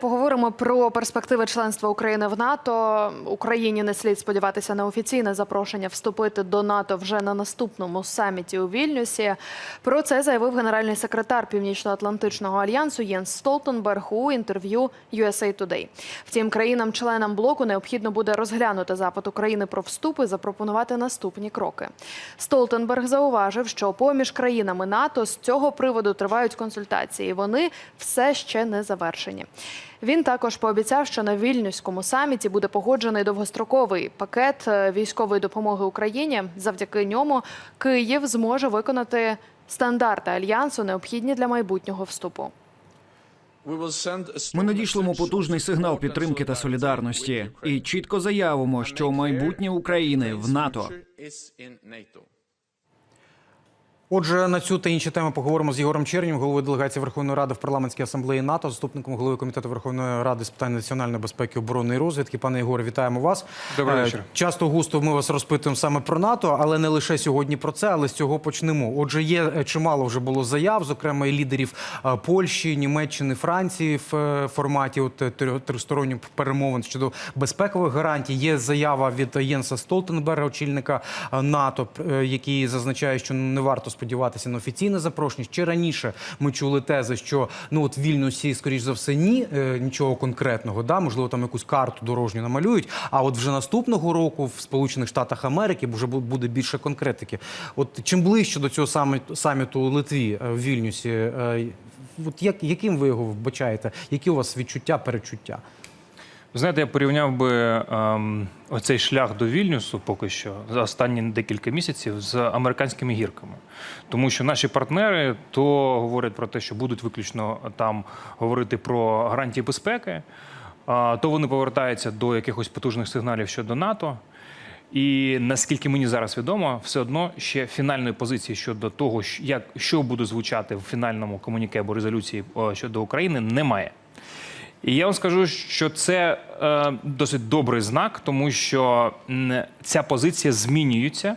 Поговоримо про перспективи членства України в НАТО. Україні не слід сподіватися на офіційне запрошення вступити до НАТО вже на наступному саміті у Вільнюсі. Про це заявив генеральний секретар Північно-Атлантичного альянсу Єнс Столтенберг у інтерв'ю USA Today. Втім, країнам-членам блоку необхідно буде розглянути запит України про вступ і запропонувати наступні кроки. Столтенберг зауважив, що поміж країнами НАТО з цього приводу тривають консультації. Вони все ще не завершені. Він також пообіцяв, що на вільнюському саміті буде погоджений довгостроковий пакет е, військової допомоги Україні. Завдяки ньому Київ зможе виконати стандарти альянсу, необхідні для майбутнього вступу. Ми надішлемо потужний сигнал підтримки та солідарності і чітко заявимо, що майбутнє України в НАТО. Отже, на цю та інші теми поговоримо з Єгором Чернів, головою делегації Верховної Ради в парламентській асамблеї НАТО, заступником голови комітету Верховної Ради з питань національної безпеки, оборони і розвідки. Пане Єгоре, вітаємо вас. Добрий Е, вечір. Часто густо ми вас розпитуємо саме про НАТО, але не лише сьогодні про це, але з цього почнемо. Отже, є е, чимало вже було заяв, зокрема і лідерів е, Польщі, Німеччини, Франції в форматі от тристоронніх перемовин щодо безпекових гарантій. Є заява від Єнса Столтенберга, очільника НАТО, який зазначає, що не варто сподіватися на офіційне запрошення. Ще раніше ми чули тези, що ну от в Вільнюсі, скоріш за все, ні, е, нічого конкретного. Да, можливо, там якусь карту дорожню намалюють. А от вже наступного року в Сполучених Штатах Америки вже буде більше конкретики. От чим ближче до цього саміту у Литві е, в Вільнюсі, е, от як, яким ви його вбачаєте? Які у вас відчуття, перечуття? Знаєте, я порівняв би ем, оцей шлях до Вільнюсу поки що за останні декілька місяців з американськими гірками. Тому що наші партнери то говорять про те, що будуть виключно там говорити про гарантії безпеки, а, то вони повертаються до якихось потужних сигналів щодо НАТО. І наскільки мені зараз відомо, все одно ще фінальної позиції щодо того, як що буде звучати в фінальному комуніке або резолюції щодо України, немає. І я вам скажу, що це е, досить добрий знак, тому що ця позиція змінюється.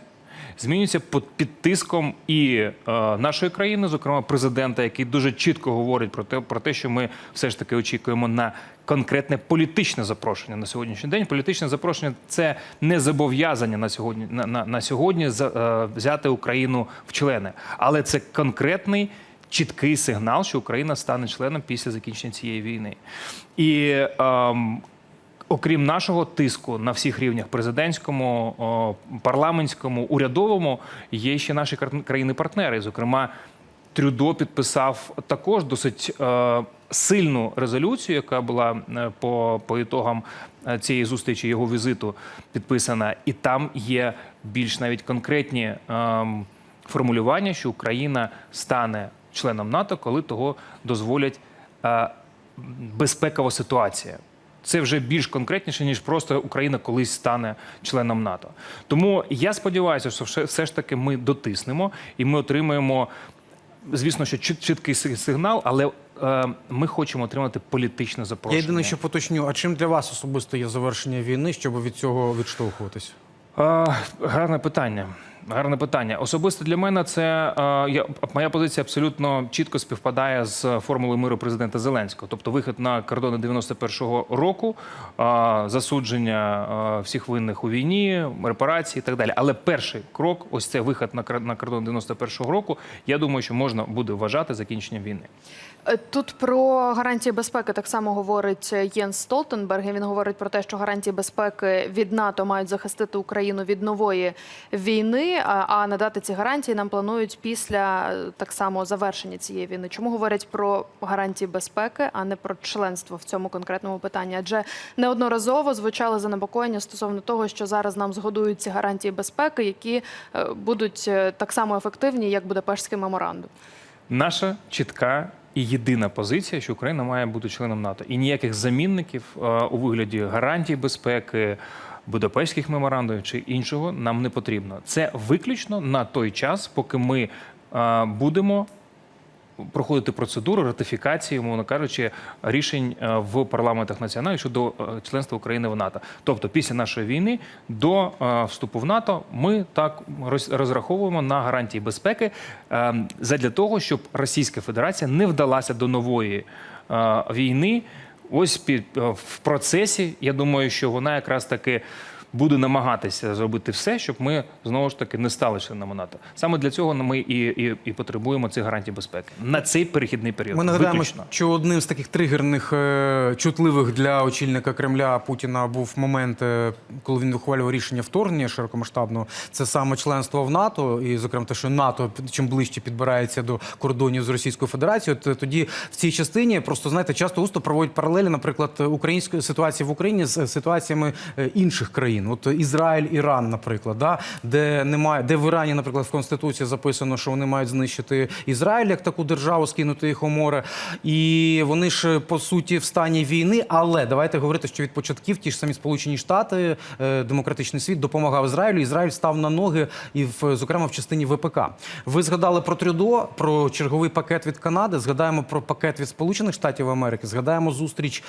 Змінюється під тиском і е, нашої країни, зокрема президента, який дуже чітко говорить про те, про те, що ми все ж таки очікуємо на конкретне політичне запрошення на сьогоднішній день. Політичне запрошення це не зобов'язання на сьогодні на, на, на сьогодні за- е, взяти Україну в члени, але це конкретний чіткий сигнал, що Україна стане членом після закінчення цієї війни. І ем, окрім нашого тиску на всіх рівнях президентському, парламентському, урядовому, є ще наші країни-партнери. Зокрема, Трюдо підписав також досить е, сильну резолюцію, яка була е, по, по ітогам е, цієї зустрічі його візиту підписана, і там є більш навіть конкретні ем, формулювання, що Україна стане членом НАТО, коли того дозволять е, безпекова ситуація. Це вже більш конкретніше, ніж просто Україна колись стане членом НАТО. Тому я сподіваюся, що все- ж таки ми дотиснемо і ми отримаємо, звісно, що чіткий сигнал, але е, ми хочемо отримати політичне Я запрошення. єдине, що поточню, а чим для вас особисто є завершення війни, щоб від цього відштовхуватись? А, гарне питання. Гарне питання. Особисто для мене це я, моя позиція абсолютно чітко співпадає з формулою миру президента Зеленського. Тобто вихід на кордони 91-го року, засудження всіх винних у війні, репарації і так далі. Але перший крок, ось це вихід на кор- на кордон 91-го року. Я думаю, що можна буде вважати закінченням війни. Е, Тут про гарантії безпеки так само говорить Єнс Столтенберг. Він говорить про те, що гарантії безпеки від НАТО мають захистити Україну від нової війни. А а надати ці гарантії нам планують після е, так само завершення цієї війни. Чому говорять про гарантії безпеки, а не про членство в цьому конкретному питанні? Адже неодноразово звучали занепокоєння стосовно того, що зараз нам згодують ці гарантії безпеки, які е, будуть е, так само ефективні, як Будапештський меморандум. Наша чітка і єдина позиція, що Україна має бути членом НАТО, і ніяких замінників е, у вигляді гарантій безпеки, Будапештських меморандумів чи іншого нам не потрібно. Це виключно на той час, поки ми е, будемо. Проходити процедуру ратифікації, мовно кажучи, рішень е, в парламентах національних щодо е, членства України в НАТО. Тобто, після нашої війни до вступу в НАТО ми так роз- розраховуємо на гарантії безпеки задля того, щоб Російська Федерація не вдалася до нової війни Ось під е, в процесі. Я думаю, що вона якраз таки буде намагатися зробити все, щоб ми знову ж таки не стали членами НАТО. Саме для цього ми і, і, і потребуємо цих гарантій безпеки на цей перехідний період. Ми нагадаємо, Виключно. що одним з таких тригерних, е, чутливих для очільника Кремля Путіна був момент, е, коли він ухвалював рішення вторгнення широкомасштабного. Це саме членство в НАТО, і зокрема те, що НАТО чим ближче підбирається до кордонів з Російською Федерацією, то тоді в цій частині просто знаєте, часто густо проводять паралелі, наприклад, української ситуації в Україні з ситуаціями е, інших країн. От Ізраїль, Іран, наприклад, да, де немає, де в Ірані, наприклад, в конституції записано, що вони мають знищити Ізраїль як таку державу, скинути їх у море. І вони ж по суті в стані війни. Але давайте говорити, що від початків ті ж самі Сполучені Штати, е, демократичний світ допомагав Ізраїлю. Ізраїль став на ноги, і в зокрема в частині ВПК. Ви згадали про Трюдо, про черговий пакет від Канади. Згадаємо про пакет від Сполучених Штатів Америки. Згадаємо зустріч.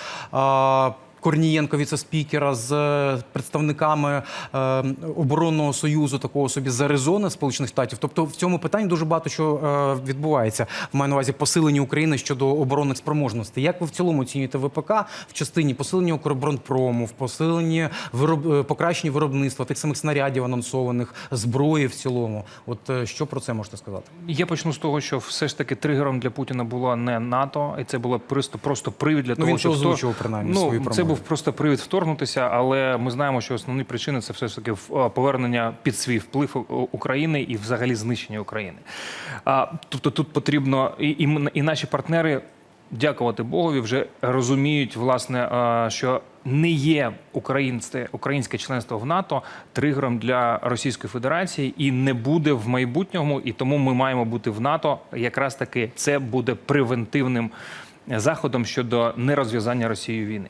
Корнієнко, віце-спікера з е, представниками е, оборонного союзу, такого собі з Аризони, Сполучених Штатів. Тобто в цьому питанні дуже багато що е, відбувається. В маю на увазі посилення України щодо оборонних спроможностей. Як ви в цілому оцінюєте ВПК в частині посилення Укроборонпрому, в посиленні вироб... покращення виробництва тих самих снарядів анонсованих, зброї в цілому? От е, що про це можете сказати? Я почну з того, що все ж таки тригером для Путіна було не НАТО, і це було просто просто привід для Ну, того, він щоб озвучував, принаймні, ну, це промові. Був просто привід вторгнутися, але ми знаємо, що основні причини це все ж таки в- повернення під свій вплив України і взагалі знищення України. А, тобто тут потрібно і, наші партнери. Дякувати Богові, вже розуміють, власне, що не є українське, українське членство в НАТО тригером для Російської Федерації і не буде в майбутньому. І тому ми маємо бути в НАТО. Якраз таки це буде превентивним заходом щодо нерозв'язання Росією війни.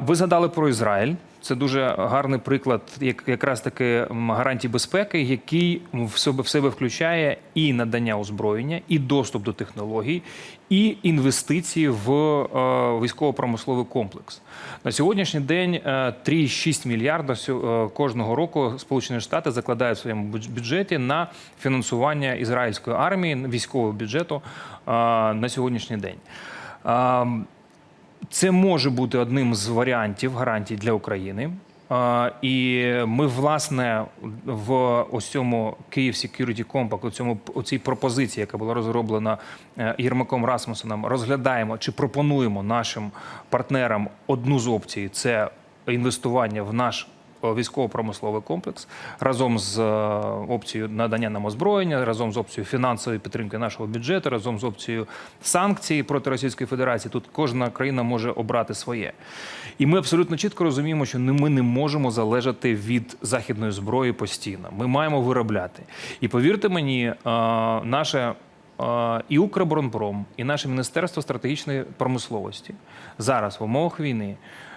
Ви згадали про Ізраїль. Це дуже гарний приклад, як якраз таки гарантій безпеки, який в себе в себе включає і надання озброєння, і доступ до технологій, і інвестиції в е, військово-промисловий комплекс. На сьогоднішній день е, 3,6 мільярда сю- е, кожного року Сполучені Штати закладають в своєму бюдж- бюджеті на фінансування ізраїльської армії, військового бюджету е, на сьогоднішній день. Це може бути одним з варіантів гарантій для України. І ми, власне, в ось цьому Київ Security Compact, у цьому у цій пропозиції, яка була розроблена е, Єрмаком Расмусоном, розглядаємо чи пропонуємо нашим партнерам одну з опцій це інвестування в наш військово-промисловий комплекс разом з е, опцією надання нам озброєння, разом з опцією фінансової підтримки нашого бюджету, разом з опцією санкцій проти Російської Федерації. Тут кожна країна може обрати своє. І ми абсолютно чітко розуміємо, що ми не можемо залежати від західної зброї постійно. Ми маємо виробляти. І повірте мені, е, наше е, і Укроборонпром, і наше Міністерство стратегічної промисловості зараз в умовах війни е,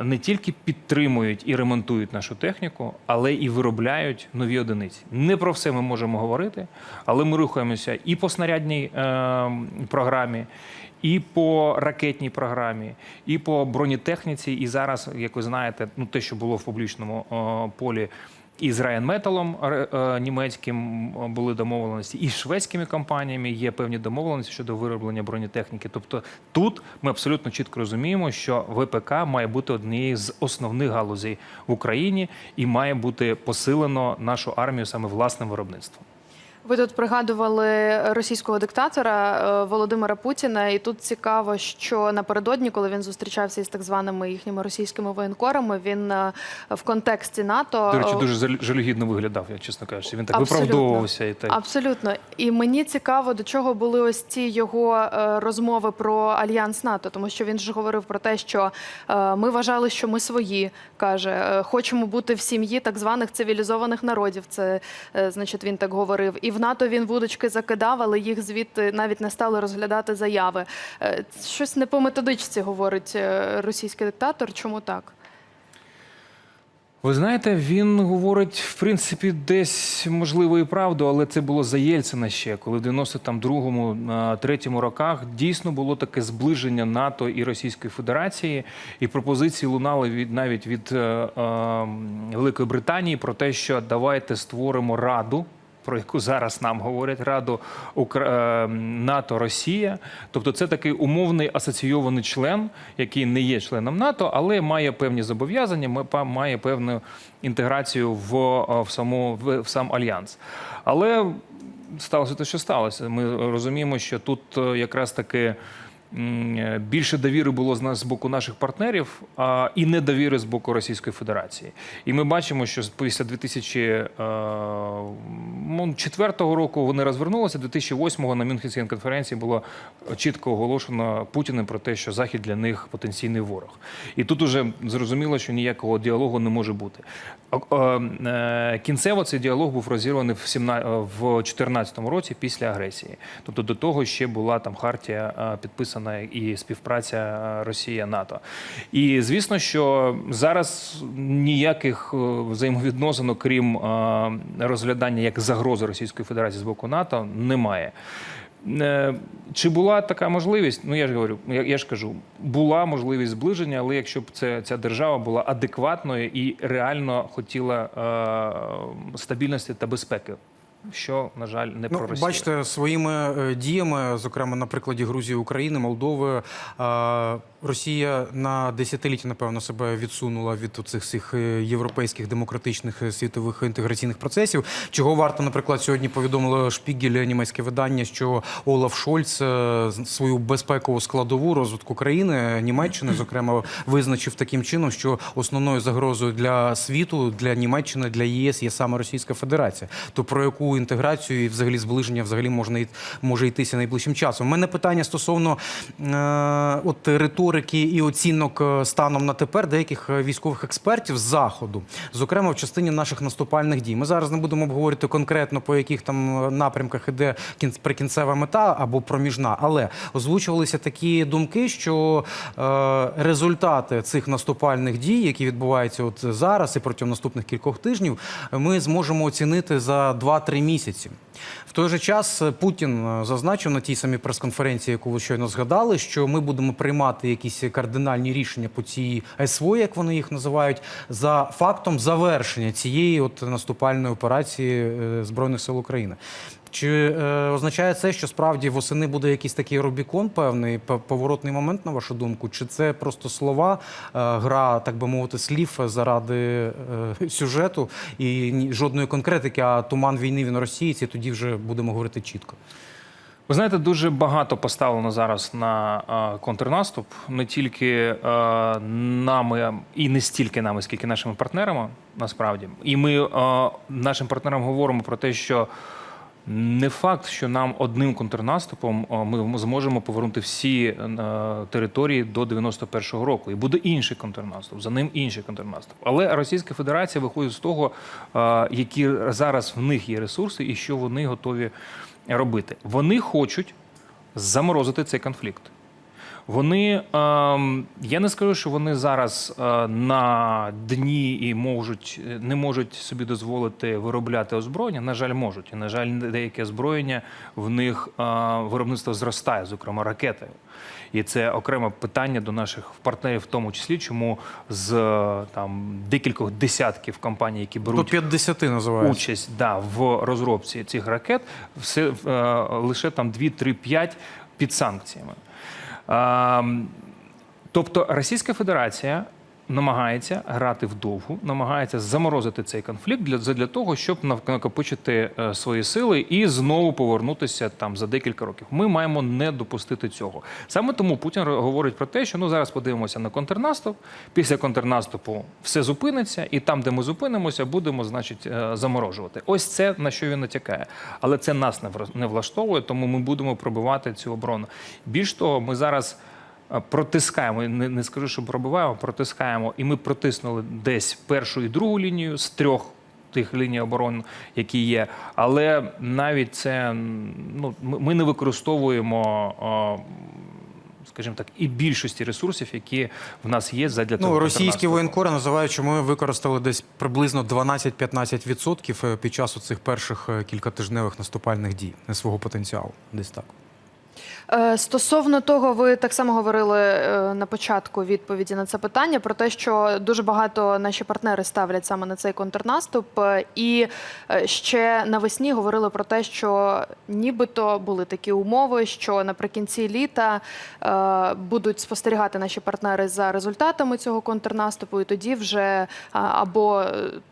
не тільки підтримують і ремонтують нашу техніку, але і виробляють нові одиниці. Не про все ми можемо говорити, але ми рухаємося і по снарядній е, програмі. І по ракетній програмі, і по бронетехніці. І зараз, як ви знаєте, ну те, що було в публічному полі, і з Райанметалом е, німецьким е, були домовленості, і з шведськими компаніями є певні домовленості щодо вироблення бронетехніки. Тобто тут ми абсолютно чітко розуміємо, що ВПК має бути однією з основних галузей в Україні і має бути посилено нашу армію саме власним виробництвом. Ви тут пригадували російського диктатора е, Володимира Путіна, і тут цікаво, що напередодні, коли він зустрічався із так званими їхніми російськими воєнкорами, він е, в контексті НАТО До речі, е, дуже жалюгідно виглядав, я чесно кажучи. Він так Абсолютно. виправдовувався і так. Абсолютно. І мені цікаво, до чого були ось ці його розмови про альянс НАТО, тому що він ж говорив про те, що ми вважали, що ми свої, каже, хочемо бути в сім'ї так званих цивілізованих народів. Це значить він так говорив. І в НАТО він вудочки закидав, але їх звідти навіть не стали розглядати заяви. Е, Щось не по методичці говорить е, російський диктатор. Чому так? Ви знаєте, він говорить, в принципі, десь можливо і правду, але це було за Єльцина ще, коли в 92-му, на третьому роках дійсно було таке зближення НАТО і Російської Федерації, і пропозиції лунали від навіть від е, е, Великої Британії про те, що давайте створимо раду Про яку зараз нам говорять Раду Укра... е, НАТО Росія, тобто це такий умовний асоційований член, який не є членом НАТО, але має певні зобов'язання, ма- має певну інтеграцію в, е, в саму в, сам альянс. Але сталося те, що сталося. Ми розуміємо, що тут е, якраз таки більше довіри було з нас з боку наших партнерів, а і недовіри з боку Російської Федерації. І ми бачимо, що після 2004 року вони розвернулися. 2008-го на Мюнхенській конференції було чітко оголошено Путіним про те, що Захід для них потенційний ворог. І тут уже зрозуміло, що ніякого діалогу не може бути. Е, е, Кінцево цей діалог був розірваний в 2014 році після агресії. Тобто до того ще була там хартія е, підписана і співпраця е, Росія НАТО. І звісно, що зараз ніяких е, взаємовідносин, окрім е, розглядання як загрози Російської Федерації з боку НАТО, немає. Чи була така можливість? Ну я ж говорю, я, я ж кажу, була можливість зближення, але якщо б це ця держава була адекватною і реально хотіла е, стабільності та безпеки, що на жаль не про Ну, Росію. бачите, своїми е, діями, зокрема на прикладі Грузії, України, Молдови, е, Росія на десятиліття, напевно, себе відсунула від цих всіх е, європейських демократичних світових інтеграційних процесів. Чого варто, наприклад, сьогодні повідомило Шпігель, німецьке видання, що Олаф Шольц свою безпекову складову розвитку країни Німеччини, зокрема, визначив таким чином, що основною загрозою для світу, для Німеччини, для ЄС є саме Російська Федерація. То про яку інтеграцію і взагалі зближення взагалі можна може йтися найближчим часом? У мене питання стосовно е, от риторики і оцінок е, станом на тепер деяких е, військових експертів з заходу, зокрема в частині наших наступальних дій. Ми зараз не будемо обговорити конкретно по яких там е, напрямках іде кін- прикінцева мета або проміжна, але озвучувалися такі думки, що е, результати цих наступальних дій, які відбуваються от зараз і протягом наступних кількох тижнів, ми зможемо оцінити за 2-3 місяці. В той же час е, Путін е, зазначив на тій самій прес-конференції, яку ви щойно згадали, що ми будемо приймати якісь кардинальні рішення по цій СВО, як вони їх називають, за фактом завершення цієї от наступальної операції е, збройних сил України. Чи е, означає це, що справді восени буде якийсь такий Рубікон, певний поворотний момент, на вашу думку? Чи це просто слова, е, гра, так би мовити, слів заради е, сюжету і жодної конкретики, а туман війни він росієць, і тоді вже будемо говорити чітко. Ви знаєте, дуже багато поставлено зараз на е, контрнаступ, не тільки е, нами і не стільки нами, скільки нашими партнерами, насправді. І ми е, нашим партнерам говоримо про те, що не факт, що нам одним контрнаступом ми зможемо повернути всі е, території до 91-го року. І буде інший контрнаступ, за ним інший контрнаступ. Але Російська Федерація виходить з того, які зараз в них є ресурси і що вони готові робити. Вони хочуть заморозити цей конфлікт. Вони, ем, я не скажу, що вони зараз е, на дні і можуть не можуть собі дозволити виробляти озброєння. На жаль, можуть. І на жаль, деяке озброєння в них е, виробництво зростає, зокрема ракетою. І це окреме питання до наших партнерів, в тому числі, чому з е, там декількох десятків компаній, які беруть До 50 називається. участь да, в розробці цих ракет, все е, лише там 2, 3, 5 під санкціями. Тобто Російська Федерація намагається грати вдовгу, намагається заморозити цей конфлікт для, для того, щоб накопичити е, свої сили і знову повернутися там за декілька років. Ми маємо не допустити цього. Саме тому Путін говорить про те, що ну зараз подивимося на контрнаступ. Після контрнаступу все зупиниться, і там, де ми зупинимося, будемо, значить, е, заморожувати. Ось це на що він натякає. Але це нас не влаштовує, тому ми будемо пробивати цю оборону. Більш того, ми зараз. Е, Протискаємо, не, не скажу, що пробиваємо, протискаємо, і ми протиснули десь першу і другу лінію з трьох тих ліній оборони, які є. Але навіть це ну, ми не використовуємо, скажімо так, і більшості ресурсів, які в нас є задля цього. Ну, російські воєнкори називають, що ми використали десь приблизно 12-15% під час цих перших е, кількатижневих наступальних дій не свого потенціалу. Десь так. Е, Стосовно того, ви так само говорили е, на початку відповіді на це питання про те, що дуже багато наші партнери ставлять саме на цей контрнаступ. Е, І ще навесні говорили про те, що нібито були такі умови, що наприкінці літа будуть спостерігати наші партнери за результатами цього контрнаступу, і тоді вже або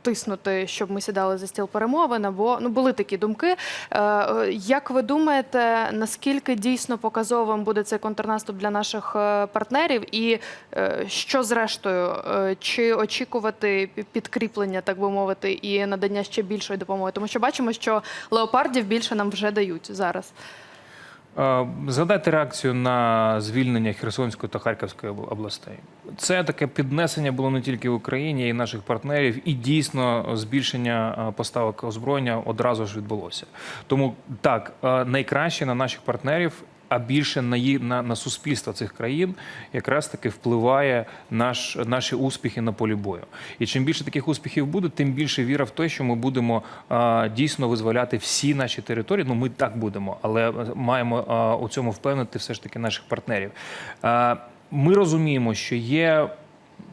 тиснути, щоб ми сідали за стіл перемовин, або ну були такі думки. Як ви думаєте, наскільки дійсно показовим буде цей контрнаступ для наших е, партнерів, і е, що зрештою, е, чи очікувати підкріплення, так би мовити, і надання ще більшої допомоги? Тому що бачимо, що леопардів більше нам вже дають зараз. Е, Згадайте реакцію на звільнення Херсонської та Харківської областей. Це таке піднесення було не тільки в Україні, й наших партнерів, і дійсно збільшення е, поставок озброєння одразу ж відбулося. Тому так, е, найкраще на наших партнерів. А більше на ї- на, на суспільство цих країн якраз таки впливає наш наші успіхи на полі бою. І чим більше таких успіхів буде, тим більше віра в те, що ми будемо а, дійсно визволяти всі наші території. Ну ми так будемо, але маємо а, у цьому впевнити все ж таки наших партнерів. А, ми розуміємо, що є.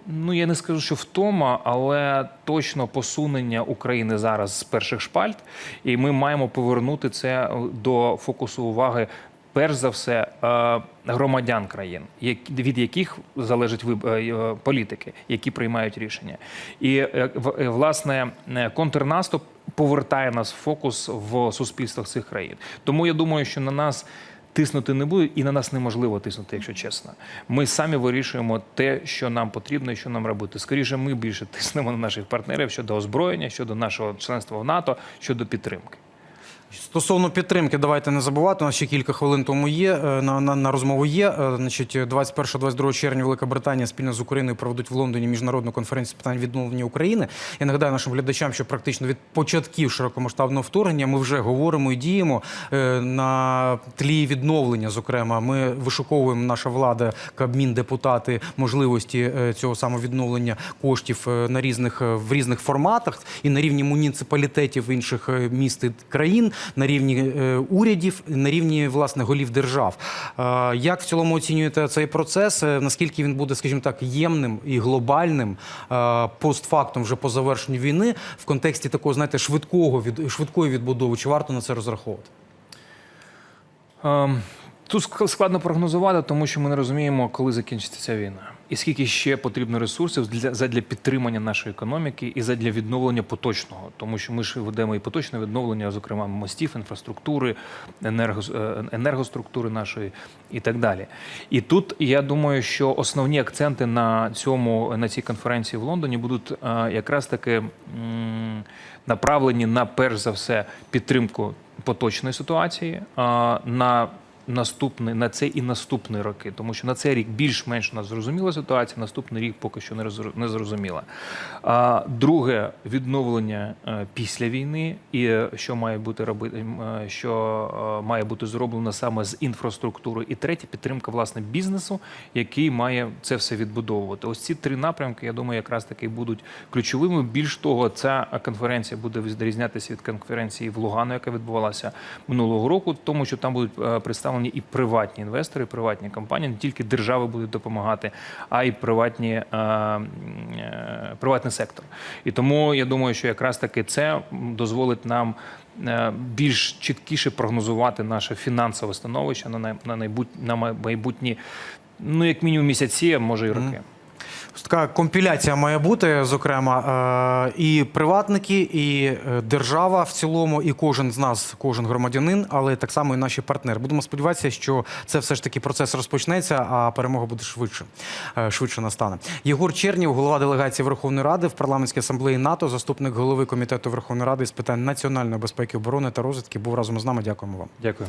Ну, я не скажу, що втома, але точно посунення України зараз з перших шпальт, і ми маємо повернути це до фокусу уваги. Перш за все, е, громадян країн, від яких залежать е, е, політики, які приймають рішення, і власне контрнаступ повертає нас в фокус в суспільствах цих країн. Тому я думаю, що на нас тиснути не буде, і на нас неможливо тиснути, якщо чесно. Ми самі вирішуємо те, що нам потрібно і що нам робити. Скоріше, ми більше тиснемо на наших партнерів щодо озброєння, щодо нашого членства в НАТО, щодо підтримки. Стосовно підтримки, давайте не забувати. У нас ще кілька хвилин тому є е, на, на, на розмову є. Е, Значить, 21-22 червня Велика Британія спільно з Україною проведуть в Лондоні міжнародну конференцію з питань відновлення України. Я нагадаю нашим глядачам, що практично від початків широкомасштабного вторгнення ми вже говоримо і діємо е, на тлі відновлення. Зокрема, ми вишуковуємо наша влада, Кабмін, депутати можливості цього самовідновлення коштів на різних в різних форматах і на рівні муніципалітетів інших міст і країн, на рівні е, урядів, на рівні власне голів держав. Е, Як в цілому оцінюєте цей процес? Е, Наскільки він буде, скажімо так, ємним і глобальним постфактум вже по завершенню війни в контексті такого, знаєте, швидкого від швидкої відбудови? Чи варто на це розраховувати? Ем, Тут ск- складно прогнозувати, тому що ми не розуміємо, коли закінчиться ця війна, і скільки ще потрібно ресурсів для задля підтримання нашої економіки і задля відновлення поточного, тому що ми ж ведемо і поточне відновлення, зокрема мостів, інфраструктури, енерго, е, енергоструктури нашої і так далі. І тут я думаю, що основні акценти на цьому на цій конференції в Лондоні будуть е, якраз таки направлені на перш за все підтримку поточної ситуації, на наступний на цей і наступний роки, тому що на цей рік більш-менш у нас зрозуміла ситуація, наступний рік поки що не зрозуміла. А друге відновлення е, після війни, і е, що має бути робити, е, що має бути зроблено саме з інфраструктурою. І третє підтримка власне бізнесу, який має це все відбудовувати. Ось ці три напрямки, я думаю, якраз таки будуть ключовими. Більш того, ця конференція буде відрізнятися від конференції в Лугану, яка відбувалася минулого року, тому що там будуть е, представлені і приватні інвестори, і приватні компанії. Не тільки держави будуть допомагати, а й приватні е, е, приватний сектор. І тому я думаю, що якраз таки це дозволить нам. е, Більш чіткіше прогнозувати наше фінансове становище на най- на майбутні, на майбутні, ну як мінімум місяці, а може й роки. Така компіляція має бути, зокрема, е, і приватники, і е, держава в цілому, і кожен з нас, кожен громадянин, але так само і наші партнери. Будемо сподіватися, що це все ж таки процес розпочнеться, а перемога буде швидше, е, швидше настане. Єгор Чернів, голова делегації Верховної Ради в парламентській асамблеї НАТО, заступник голови комітету Верховної Ради з питань національної безпеки, оборони та розвідки, був разом з нами. Дякуємо вам. Дякую.